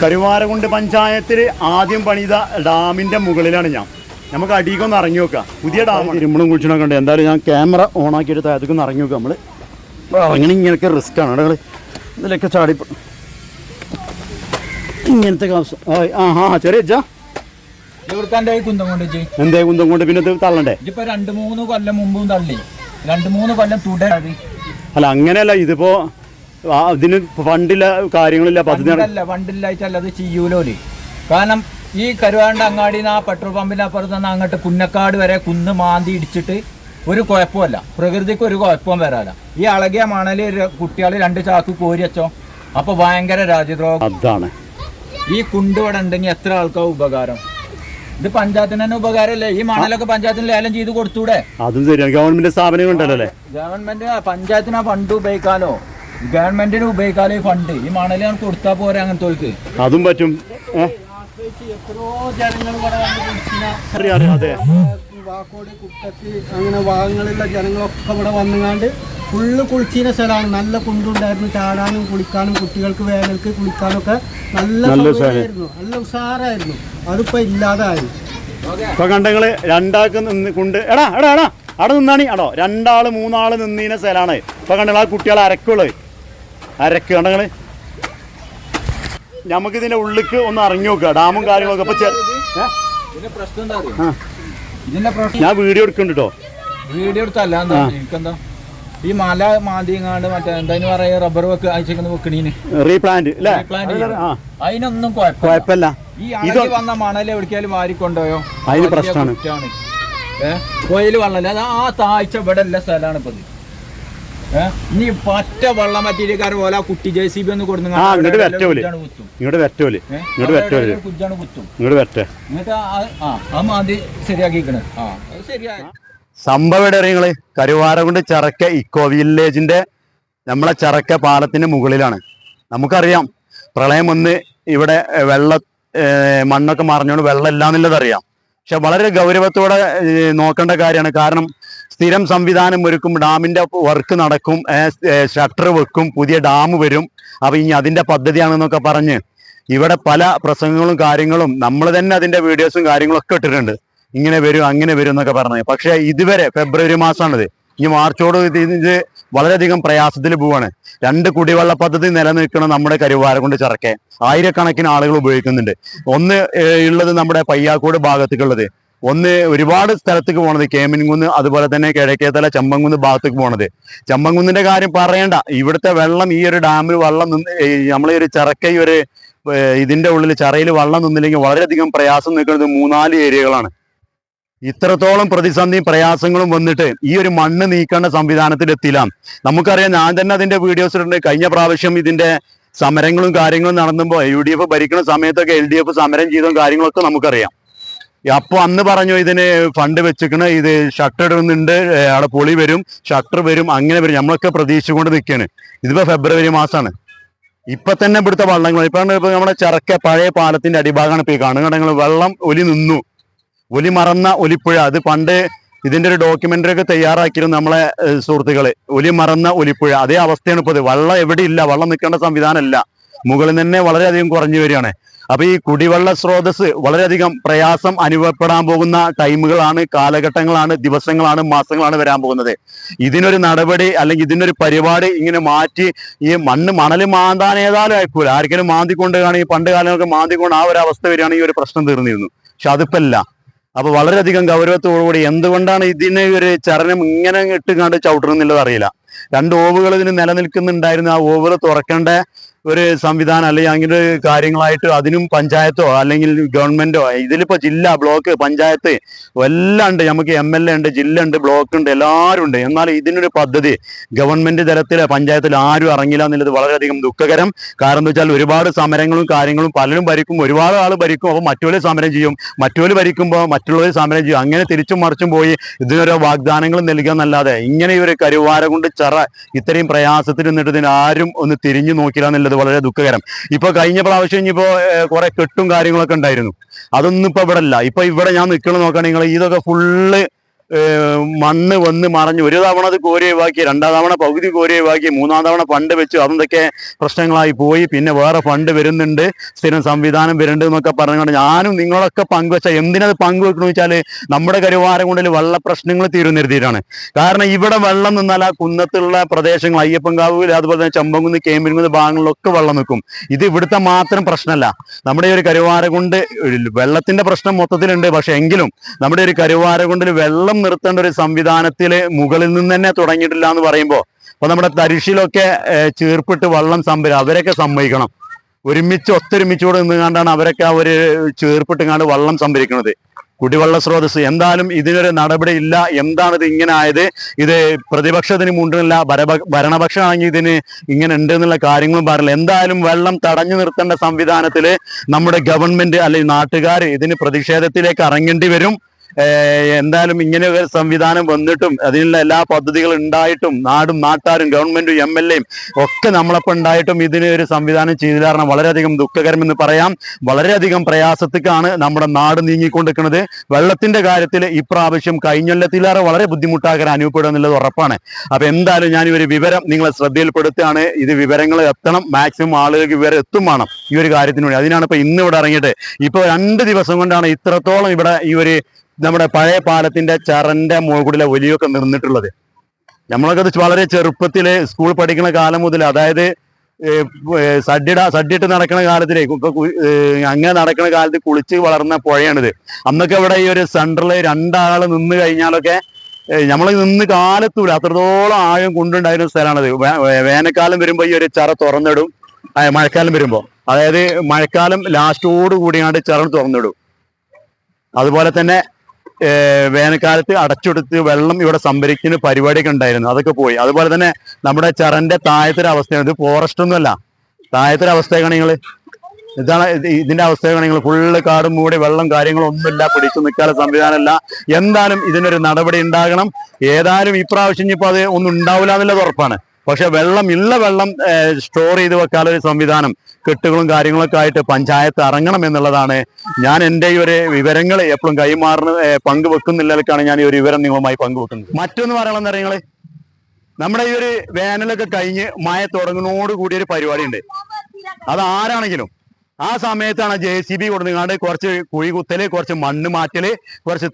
കരുവാരകുണ്ട് പഞ്ചായത്തിൽ ആദ്യം പണിത ഡാമിന്റെ മുകളിലാണ് ഞാൻ. നമുക്ക് അടിക്കൊന്ന് ഇറങ്ങി നോക്കാം. പുതിയ ഡാം ഇരുമ്പളും കുളിച്ചിനൊക്കെ ഉണ്ട്. എന്തായാലും ഞാൻ ക്യാമറ ഓൺ ആക്കിയിട്ട് താഴത്തേക്കൊന്ന് ഇറങ്ങി നോക്കാം നമ്മൾ ഇറങ്ങണ ഇങ്ങനെയൊക്കെ റിസ്ക് ആണ്. നിങ്ങൾ ഇതിലൊക്കെ ചാടി ഇങ്ങനത്തെ ആ ആ ചെറിയ അച്ഛാ ഇവിടുത്തെ കുന്തം കൊണ്ട് ചെയ് എന്തേ കുന്തം കൊണ്ട്? പിന്നെ തള്ളണ്ടേ? ഇതിപ്പോ രണ്ട് മൂന്ന് കൊല്ലം മുമ്പും തള്ളി. രണ്ട് മൂന്ന് കൊല്ലം തുടരാതെ അല്ല അങ്ങനെയല്ല. ഇതിപ്പോ ആ, ഇതിന് ഫണ്ടില്ല കാര്യങ്ങളില്ല പദ്ധതി ഫണ്ടില്ലായിട്ടല്ല അത് ചെയ്യൂലോൽ. കാരണം ഈ കരുവാണ്ട അങ്ങാടി ആ പെട്രോൾ പമ്പിനപ്പുറത്ത് നിന്ന് അങ്ങോട്ട് കുന്നക്കാട് വരെ കുന്ന് മാന്തി ഇടിച്ചിട്ട് ഒരു കുഴപ്പമല്ല പ്രകൃതിക്ക് ഒരു കുഴപ്പവും വരാല ഈ അളകിയ മണൽ കുട്ടികൾ രണ്ട് ചാക്ക് കോരി വെച്ചോ അപ്പൊ ഭയങ്കര രാജ്യദ്രോഹം. അതാണ്. ഈ കുണ്ട് ഇവിടെ ഉണ്ടെങ്കിൽ എത്ര ആൾക്കാർ ഉപകാരം? ഇത് പഞ്ചായത്തിന് തന്നെ ഉപകാരമല്ലേ? ഈ മണലൊക്കെ പഞ്ചായത്തിന് ലേലം ചെയ്ത് കൊടുത്തൂടെ? അതും ശരിയാണ്. ഗവൺമെന്റ് അല്ലേ? ഗവൺമെന്റ് പഞ്ചായത്തിന് ആ ഫണ്ട് ഉപയോഗിക്കാലോ. ഗവൺമെന്റിന് ഉപയോഗിക്കാതെ ഫണ്ട് ഈ മണൽ ഞാൻ കൊടുത്താൽ പോരാ അങ്ങനത്തെ അതും പറ്റും? എത്രയോ ജനങ്ങൾ ഇവിടെ വന്ന് വാക്കോട് കുട്ടത്തി അങ്ങനെ ഭാഗങ്ങളിലുള്ള ജനങ്ങളൊക്കെ ഇവിടെ വന്നുകാണ്ട് ഫുള്ള് കുളിച്ചീന സ്ഥലമാണ്. നല്ല കുണ്ടുണ്ടായിരുന്നു. ചാടാനും കുളിക്കാനും കുട്ടികൾക്ക് വേനൽക്ക് കുളിക്കാനൊക്കെ നല്ല നല്ല സൗകര്യമായിരുന്നു. നല്ല ഉഷാറായിരുന്നു അതിപ്പോ ഇല്ലാതായി. ഇപ്പൊ കണ്ടങ്ങൾ രണ്ടാൾക്ക് നിന്ന് കൊണ്ട്. എടാ എടാ എടാ. അവിടെ നിന്നാണി. അടോ രണ്ടാൾ മൂന്നാൾ നിന്നീന സ്ഥലമാണ് ഇപ്പൊ കണ്ടങ്ങൾ ആ കുട്ടികളെ അരക്കുള്ളു. അരക്ക് കണ്ടങ്ങൾ നമുക്ക് ഇതിന്റെ ഉള്ളിക്ക് ഒന്ന് ഇറങ്ങി നോക്കുക ഡാമും കാര്യങ്ങളൊക്കെ അപ്പൊ ചെ- ഞാൻ വീഡിയോ എടുക്കുന്നുണ്ട് കേട്ടോ വീഡിയോ എടുത്തല്ല എനിക്കെന്താ? ഈ മല മാന്തിങ്ങാണ്ട് മറ്റേ എന്താ പറയാ റബ്ബർ വെക്ക് അയച്ചേക്കുന്ന വെക്കണീന്. റീപ്ലാന്റ് അതിനൊന്നും കുഴപ്പമില്ല. ഈ അളകി വന്ന മണൽ എവിടേക്കാലും മാറിക്കൊണ്ടോയോ അതിന് പ്രശ്നമാണ്. ഏഹ് കുറ്റാണ്. വള്ളല്ലേ? അത് ആ താഴ്ച ഇവിടെ ഉള്ള സ്ഥലമാണ് ഇപ്പൊ ഇനി പറ്റ വെള്ളം പറ്റിയിരിക്കാർ പോലെ കുട്ടി ജെ സി ബി ഒന്ന് കൊടുത്തു ആ ഇങ്ങോട്ട് വരറ്റോൽ ഇങ്ങോട്ട് വരറ്റോൽ ഇങ്ങോട്ട് കുത്തും. ഇങ്ങോട്ട് വെറ്റ എന്നിട്ട് ആ- ആ ആ മാന്തി ശരിയാക്കിക്കണ്. ആ അത് ശരിയായി. സംഭവം എവിടെ നിങ്ങൾ? കരുവാരകുണ്ട് ചറക്ക ഇക്കോ വില്ലേജിന്റെ നമ്മളെ ചറക്ക പാലത്തിന്റെ മുകളിലാണ്. നമുക്കറിയാം. പ്രളയം വന്ന് ഇവിടെ വെള്ള മണ്ണൊക്കെ മറിഞ്ഞോണ്ട് വെള്ളം ഇല്ല എന്നുള്ളത് അറിയാം. പക്ഷെ വളരെ ഗൗരവത്തോടെ നോക്കേണ്ട കാര്യമാണ്. കാരണം സ്ഥിരം സംവിധാനം ഒരുക്കും ഡാമിന്റെ വർക്ക് നടക്കും ഷട്ടർ വെക്കും പുതിയ ഡാം വരും. അപ്പൊ ഇനി അതിന്റെ പദ്ധതിയാണെന്നൊക്കെ പറഞ്ഞ് ഇവിടെ പല പ്രസംഗങ്ങളും കാര്യങ്ങളും നമ്മൾ തന്നെ അതിന്റെ വീഡിയോസും കാര്യങ്ങളും ഒക്കെ ഇട്ടിട്ടുണ്ട്. ഇങ്ങനെ വരും അങ്ങനെ വരും എന്നൊക്കെ പറഞ്ഞത് പക്ഷേ ഇതുവരെ ഫെബ്രുവരി മാസമാണിത്. ഇനി മാർച്ചോട് ഇത് വളരെയധികം പ്രയാസത്തിൽ പോവാണ്. രണ്ട് കുടിവെള്ള പദ്ധതി നിലനിൽക്കണം നമ്മുടെ കരുവാര കൊണ്ട് ചിറക്കെ ആയിരക്കണക്കിന് ആളുകൾ ഉപയോഗിക്കുന്നുണ്ട്. ഒന്ന് ഉള്ളത് നമ്മുടെ പയ്യാക്കോട് ഭാഗത്തേക്കുള്ളത്. ഒന്ന് ഒരുപാട് സ്ഥലത്തേക്ക് പോണത് കേമിൻകുന്ന് അതുപോലെ തന്നെ കിഴക്കേത്തല ചമ്പങ്കുന്ന് ഭാഗത്തേക്ക് പോണത്. ചമ്പങ്കുന്നിന്റെ കാര്യം പറയണ്ട. ഇവിടുത്തെ വെള്ളം ഈ ഒരു ഡാമിൽ വെള്ളം നിന്ന് നമ്മളെ ഒരു ചിറക്ക ഒരു ഇതിന്റെ ഉള്ളിൽ ചറയിൽ വെള്ളം നിന്നില്ലെങ്കിൽ വളരെയധികം പ്രയാസം നിൽക്കുന്നത് മൂന്നാൽ ഏരിയകളാണ്. ഇത്രത്തോളം പ്രതിസന്ധിയും പ്രയാസങ്ങളും വന്നിട്ട് ഈ ഒരു മണ്ണ് നീക്കേണ്ട സംവിധാനത്തിൽ എത്തില്ല. നമുക്കറിയാം ഞാൻ തന്നെ അതിന്റെ വീഡിയോസ് ഇട്ടുണ്ട് കഴിഞ്ഞ പ്രാവശ്യം ഇതിന്റെ സമരങ്ങളും കാര്യങ്ങളും നടന്നുമ്പോൾ യു ഡി എഫ് ഭരിക്കുന്ന സമയത്തൊക്കെ എൽ ഡി എഫ് സമരം ചെയ്തതും കാര്യങ്ങളൊക്കെ നമുക്കറിയാം. അപ്പൊ അന്ന് പറഞ്ഞു ഇതിന് ഫണ്ട് വെച്ചിക്കണ ഇത് ഷട്ടർ ഇടുന്നുണ്ട്. അവിടെ പൊളി വരും ഷട്ടർ വരും അങ്ങനെ വരും. നമ്മളൊക്കെ പ്രതീക്ഷിച്ചുകൊണ്ട് നിൽക്കുകയാണ് ഇതിപ്പോ ഫെബ്രുവരി മാസമാണ് ഇപ്പൊ തന്നെ ഇവിടുത്തെ വള്ളങ്ങൾ ഇപ്പൊ നമ്മുടെ ചിറക്ക പഴയ പാലത്തിന്റെ അടിഭാഗമാണ് ഇപ്പൊ ഈ കാണുകയാണെങ്കിൽ വെള്ളം ഒലി നിന്നു. ഒലി മറന്ന ഒലിപ്പുഴ. അത് പണ്ട് ഇതിന്റെ ഒരു ഡോക്യുമെന്ററി ഒക്കെ തയ്യാറാക്കിയിരുന്നു നമ്മളെ സുഹൃത്തുക്കൾ. ഒലി മറന്ന ഒലിപ്പുഴ. അതേ അവസ്ഥയാണ് ഇപ്പോൾ ഇത്. വെള്ളം എവിടെ ഇല്ല വെള്ളം നിൽക്കേണ്ട സംവിധാനമല്ല. മുകളിൽ തന്നെ വളരെയധികം കുറഞ്ഞു വരികയാണ്. അപ്പൊ ഈ കുടിവെള്ള സ്രോതസ് വളരെയധികം പ്രയാസം അനുഭവപ്പെടാൻ പോകുന്ന ടൈമുകളാണ് കാലഘട്ടങ്ങളാണ് ദിവസങ്ങളാണ് മാസങ്ങളാണ് വരാൻ പോകുന്നത്. ഇതിനൊരു നടപടി അല്ലെങ്കിൽ ഇതിനൊരു പരിപാടി ഇങ്ങനെ മാറ്റി ഈ മണ്ണ് മണൽ മാന്താൻ ഏതായാലും അയക്കൂല. ആർക്കെങ്കിലും മാന്തിക്കൊണ്ട് കാണും. ഈ പണ്ട് കാലങ്ങളൊക്കെ മാന്തിക്കൊണ്ട് ആ ഒരു അവസ്ഥ വരികയാണെങ്കിൽ ഒരു പ്രശ്നം തീർന്നിരുന്നു. പക്ഷെ അതിപ്പോ ഇല്ല. അപ്പൊ വളരെയധികം ഗൗരവത്തോടുകൂടി എന്തുകൊണ്ടാണ് ഇതിന് ഒരു ചരണം ഇങ്ങനെ ഇട്ടുകാണ്ട് ചവിട്ടണമെന്നുള്ളത് അറിയില്ല. രണ്ട് ഓവുകൾ ഇതിന് നിലനിൽക്കുന്നുണ്ടായിരുന്നു. ആ ഓവുകൾ തുറക്കേണ്ട ഒരു സംവിധാനം അല്ലെങ്കിൽ അങ്ങനെ കാര്യങ്ങളായിട്ട് അതിനും പഞ്ചായത്തോ അല്ലെങ്കിൽ ഗവൺമെന്റോ ഇതിലിപ്പോ ജില്ല ബ്ലോക്ക് പഞ്ചായത്ത് എല്ലാം ഉണ്ട് നമുക്ക് എം എൽ എ ഉണ്ട് ജില്ല ഉണ്ട് ബ്ലോക്ക് ഉണ്ട് എല്ലാവരും ഉണ്ട്. എന്നാൽ ഇതിനൊരു പദ്ധതി ഗവൺമെന്റ് തലത്തിൽ പഞ്ചായത്തിൽ ആരും ഇറങ്ങില്ല എന്നുള്ളത് വളരെയധികം ദുഃഖകരം. കാരണം എന്താ വെച്ചാൽ ഒരുപാട് സമരങ്ങളും കാര്യങ്ങളും പലരും ഭരിക്കും ഒരുപാട് ആൾ ഭരിക്കും അപ്പോൾ മറ്റുള്ളവർ സമരം ചെയ്യും. മറ്റുള്ളവർ ഭരിക്കുമ്പോൾ മറ്റുള്ളവർ സമരം ചെയ്യും. അങ്ങനെ തിരിച്ചും മറിച്ചും പോയി ഇതിനോരോ വാഗ്ദാനങ്ങൾ നൽകുക എന്നല്ലാതെ ഇങ്ങനെ ഒരു കരുവാര കൊണ്ട് ചെറ ഇത്രയും പ്രയാസത്തിൽ നിന്നിട്ട് ഇതിന് ആരും ഒന്ന് തിരിഞ്ഞു നോക്കില്ല എന്നുള്ളത് വളരെ ദുഃഖകരം. ഇപ്പൊ കഴിഞ്ഞ പ്രാവശ്യം ഇനിയിപ്പോ കുറെ കെട്ടും കാര്യങ്ങളൊക്കെ ഉണ്ടായിരുന്നു. അതൊന്നും ഇപ്പൊ ഇവിടെ അല്ല ഇപ്പൊ ഇവിടെ ഞാൻ നിൽക്കണം നോക്കുകയാണെങ്കിൽ ഇതൊക്കെ ഫുള്ള് മണ്ണ് വന്ന് മറഞ്ഞു ഒരു തവണ അത് കോരിയവാക്കി രണ്ടാം തവണ പകുതി കോരിയവാക്കി മൂന്നാം തവണ ഫണ്ട് വെച്ചു. അതൊക്കെ പ്രശ്നങ്ങളായി പോയി. പിന്നെ വേറെ ഫണ്ട് വരുന്നുണ്ട്. സ്ഥിരം സംവിധാനം വരുന്നുണ്ട് എന്നൊക്കെ പറഞ്ഞുകൊണ്ട് ഞാനും നിങ്ങളൊക്കെ പങ്കുവെച്ച എന്തിനത് പങ്കുവെക്കണമെന്ന് വെച്ചാൽ നമ്മുടെ കരുവാരം കൊണ്ടിൽ വെള്ള പ്രശ്നങ്ങൾ തീരുന്നിരുത്തിയിട്ടാണ് കാരണം ഇവിടെ വെള്ളം നിന്നാൽ ആ കുന്നത്തുള്ള പ്രദേശങ്ങൾ അയ്യപ്പൻകാവ് അതുപോലെ തന്നെ ചമ്പംകുന്ന് കേമ്പിൻകുന്ന് ഭാഗങ്ങളിലൊക്കെ വെള്ളം നിൽക്കും. ഇത് ഇവിടുത്തെ മാത്രം പ്രശ്നമല്ല. നമ്മുടെ ഒരു കരുവാരം കൊണ്ട് വെള്ളത്തിന്റെ പ്രശ്നം മൊത്തത്തിലുണ്ട്. പക്ഷെ എങ്കിലും നമ്മുടെ ഒരു കരുവാരകുണ്ടിൽ വെള്ളം നിർത്തേണ്ട ഒരു സംവിധാനത്തിൽ മുകളിൽ നിന്ന് തന്നെ തുടങ്ങിയിട്ടില്ല എന്ന് പറയുമ്പോൾ അപ്പോൾ നമ്മുടെ തരിശിലൊക്കെ ചീർപ്പിട്ട് വള്ളം സംഭരം അവരൊക്കെ സമ്മതിക്കണം. ഒരുമിച്ച് ഒത്തൊരുമിച്ചുകൂടെ നിന്ന് കണ്ടാണ് അവരൊക്കെ ആ ഒരു ചീർപ്പിട്ടുങ്ങാണ്ട് വള്ളം സംഭരിക്കുന്നത് കുടിവെള്ള സ്രോതസ് എന്തായാലും ഇതിനൊരു നടപടി ഇല്ല. എന്താണ് ഇങ്ങനെ ആയത്? ഇത് പ്രതിപക്ഷത്തിന് മുണ്ടില്ല ഭരണപക്ഷമാണെങ്കിൽ ഇതിന് ഇങ്ങനെ ഉണ്ട് എന്നുള്ള കാര്യങ്ങളും പറഞ്ഞില്ല. എന്തായാലും വെള്ളം തടഞ്ഞു നിർത്തേണ്ട സംവിധാനത്തിൽ നമ്മുടെ ഗവൺമെന്റ് അല്ലെങ്കിൽ നാട്ടുകാർ ഇതിന് പ്രതിഷേധത്തിലേക്ക് ഇറങ്ങേണ്ടി വരും. എന്തായാലും ഇങ്ങനെ ഒരു സംവിധാനം വന്നിട്ടും അതിനുള്ള എല്ലാ പദ്ധതികളും ഉണ്ടായിട്ടും നാടും നാട്ടാരും ഗവൺമെന്റും എം എൽ എയും ഒക്കെ നമ്മളൊപ്പം ഉണ്ടായിട്ടും ഇതിന് ഒരു സംവിധാനം ചെയ്തു കാരണം വളരെയധികം ദുഃഖകരമെന്ന് പറയാം. വളരെയധികം പ്രയാസത്തിക്കാണ് നമ്മുടെ നാട് നീങ്ങിക്കൊണ്ടിരിക്കുന്നത്. വെള്ളത്തിന്റെ കാര്യത്തിൽ ഇപ്രാവശ്യം കഴിഞ്ഞൊല്ലത്തിലേറെ വളരെ ബുദ്ധിമുട്ടാകാൻ അനുഭവപ്പെടുക എന്നുള്ളത് ഉറപ്പാണ്. അപ്പൊ എന്തായാലും ഞാൻ ഒരു വിവരം നിങ്ങളെ ശ്രദ്ധയിൽപ്പെടുത്തുകയാണ്. ഇത് വിവരങ്ങൾ എത്തണം. മാക്സിമം ആളുകൾക്ക് വിവരം എത്തും വേണം ഈ ഒരു കാര്യത്തിന് വേണ്ടി അതിനാണ് ഇപ്പൊ ഇന്ന് ഇവിടെ ഇറങ്ങിയിട്ട്. ഇപ്പൊ രണ്ട് ദിവസം കൊണ്ടാണ് ഇത്രത്തോളം ഇവിടെ ഈ ഒരു നമ്മുടെ പഴയ പാലത്തിന്റെ ചറന്റെ മുകളിലെ ഒലിയൊക്കെ നിന്നിട്ടുള്ളത്. നമ്മളൊക്കെ അത് വളരെ ചെറുപ്പത്തിൽ സ്കൂൾ പഠിക്കുന്ന കാലം മുതൽ അതായത് സഡിട സഡിട്ട് നടക്കുന്ന കാലത്തിലേ അങ്ങനെ നടക്കുന്ന കാലത്ത് കുളിച്ച് വളർന്ന പുഴയാണിത്. അന്നൊക്കെ ഇവിടെ ഈ ഒരു സെന്ററിൽ രണ്ടാൾ നിന്ന് കഴിഞ്ഞാലൊക്കെ നമ്മൾ നിന്ന് കാലത്തൂല അത്രത്തോളം ആഴം കൊണ്ടുണ്ടായിരുന്ന സ്ഥലമാണത്. വേനൽക്കാലം വരുമ്പോ ഈ ഒരു ചറ തുറന്നിടും മഴക്കാലം വരുമ്പോൾ അതായത് മഴക്കാലം ലാസ്റ്റോട് കൂടിയാണ്ട് ചറ തുറന്നിടും. അതുപോലെ തന്നെ വേനൽക്കാലത്ത് അടച്ചെടുത്ത് വെള്ളം ഇവിടെ സംഭരിക്കുന്ന പരിപാടിയൊക്കെ ഉണ്ടായിരുന്നു. അതൊക്കെ പോയി. അതുപോലെ തന്നെ നമ്മുടെ ചറന്റെ താഴത്തൊരു അവസ്ഥയാണ് ഇത് ഫോറസ്റ്റ് ഒന്നുമല്ല. താഴത്തൊരു അവസ്ഥയാണ് നിങ്ങൾ ഇതാണ് ഇത് ഇതിന്റെ അവസ്ഥയാണ് നിങ്ങൾ ഫുള്ള് കാടും മൂടി വെള്ളം കാര്യങ്ങളും ഒന്നുമില്ല. പിടിച്ചു നിൽക്കാനുള്ള സംവിധാനമല്ല. എന്തായാലും ഇതിനൊരു നടപടി ഉണ്ടാകണം. ഏതായാലും ഇപ്രാവശ്യം ഇനിയിപ്പോ അത് ഒന്നും ഉണ്ടാവില്ല എന്നുള്ളത് ഉറപ്പാണ്. പക്ഷെ വെള്ളം ഇള്ള വെള്ളം സ്റ്റോർ ചെയ്ത് വെക്കാനുള്ള ഒരു സംവിധാനം കെട്ടുകളും കാര്യങ്ങളൊക്കെ ആയിട്ട് പഞ്ചായത്ത് ഇറങ്ങണം എന്നുള്ളതാണ് ഞാൻ എന്റെ ഈ ഒരു വിവരങ്ങൾ എപ്പോഴും കൈമാറുന്ന പങ്കുവെക്കുന്നില്ലക്കാണ് ഞാൻ ഈ ഒരു വിവരം നിങ്ങളുമായി പങ്കുവെക്കുന്നത് മറ്റൊന്ന് പറയണമെന്ന് നിങ്ങൾ? നമ്മുടെ ഈ ഒരു വേനലൊക്കെ കഴിഞ്ഞ് മഴ തുടങ്ങുന്നതോട് കൂടി ഒരു പരിപാടി ഉണ്ട് അത് ആരാണെങ്കിലും ആ സമയത്താണ് ജെ സി ബി കൊടുങ്ങാണ്ട് കുറച്ച് കുഴി കുത്തൽ കുറച്ച് മണ്ണ് മാറ്റൽ കുറച്ച്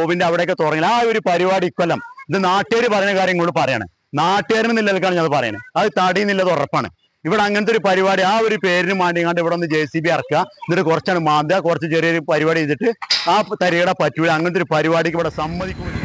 ഓവിന്റെ അവിടെയൊക്കെ തുടങ്ങി ആ ഒരു പരിപാടി ഇക്കൊല്ലം. ഇത് നാട്ടുകാർ പറയുന്ന കാര്യങ്ങളോട് പറയണം. നാട്ടുകാരിന് നിലനിൽക്കാണ് ഞാൻ പറയുന്നത്. അത് തടയുന്നില്ലത് ഉറപ്പാണ്. ഇവിടെ അങ്ങനത്തെ ഒരു പരിപാടി ആ ഒരു പേരിന് മാണ്ടിങ്ങാണ്ട് ഇവിടെ ഒന്ന് ജെ സി ബി ഇറക്കുക. എന്നിട്ട് കുറച്ചാണ് മാന്തുക കുറച്ച് ചെറിയൊരു പരിപാടി ചെയ്തിട്ട് ആ തരികട പറ്റൂല. അങ്ങനത്തെ ഒരു പരിപാടിക്ക് ഇവിടെ സമ്മതിക്കൂല